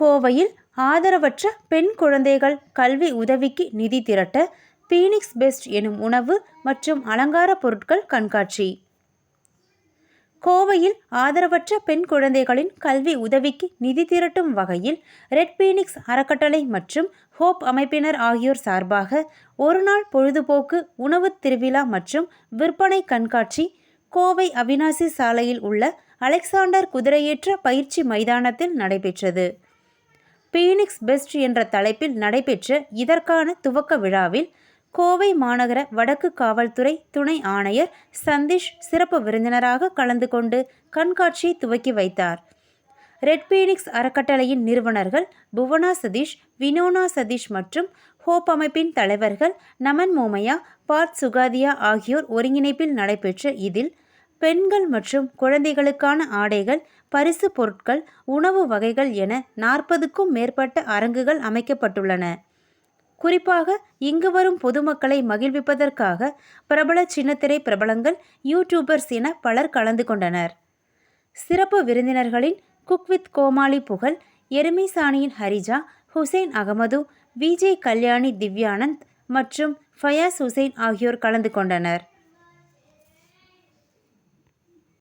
கோவையில் ஆதரவற்ற பெண் குழந்தைகள் கல்வி உதவிக்கு நிதி திரட்ட பீனிக்ஸ் பெஸ்ட் எனும் உணவு மற்றும் அலங்கார பொருட்கள் கண்காட்சி. கோவையில் ஆதரவற்ற பெண் குழந்தைகளின் கல்வி உதவிக்கு நிதி திரட்டும் வகையில் ரெட் பீனிக்ஸ் அறக்கட்டளை மற்றும் ஹோப் அமைப்பினர் ஆகியோர் சார்பாக ஒருநாள் பொழுதுபோக்கு உணவுத் திருவிழா மற்றும் விற்பனை கண்காட்சி கோவை அவினாசி சாலையில் உள்ள அலெக்சாண்டர் குதிரையேற்ற பயிற்சி மைதானத்தில் நடைபெற்றது. பீனிக்ஸ் பெஸ்ட் என்ற தலைப்பில் நடைபெற்ற இதற்கான துவக்க விழாவில் கோவை மாநகர வடக்கு காவல்துறை துணை ஆணையர் சந்தீஷ் சிறப்பு விருந்தினராக கலந்து கொண்டு கண்காட்சியை துவக்கி வைத்தார். ரெட் பீனிக்ஸ் அறக்கட்டளையின் நிறுவனர்கள் புவனா சதீஷ் வினோனா சதீஷ் மற்றும் ஹோப் அமைப்பின் தலைவர்கள் நமன் மோமையா பார்த் சுகாதியா ஆகியோர் ஒருங்கிணைப்பில் நடைபெற்ற இதில் பெண்கள் மற்றும் குழந்தைகளுக்கான ஆடைகள் பரிசு பொருட்கள் உணவு வகைகள் என நாற்பதுக்கும் மேற்பட்ட அரங்குகள் அமைக்கப்பட்டுள்ளன. குறிப்பாக இங்கு வரும் பொதுமக்களை மகிழ்விப்பதற்காக பிரபல சின்னத்திரை பிரபலங்கள் யூடியூபர்ஸ் என பலர் கலந்து கொண்டனர். சிறப்பு விருந்தினர்களின் குக் வித் கோமாளி புகழ் எருமைசாணியின் ஹரிஜா ஹுசைன் அகமது விஜய் கல்யாணி திவ்யானந்த் மற்றும் ஃபயாஸ் ஹுசைன் ஆகியோர் கலந்து கொண்டனர்.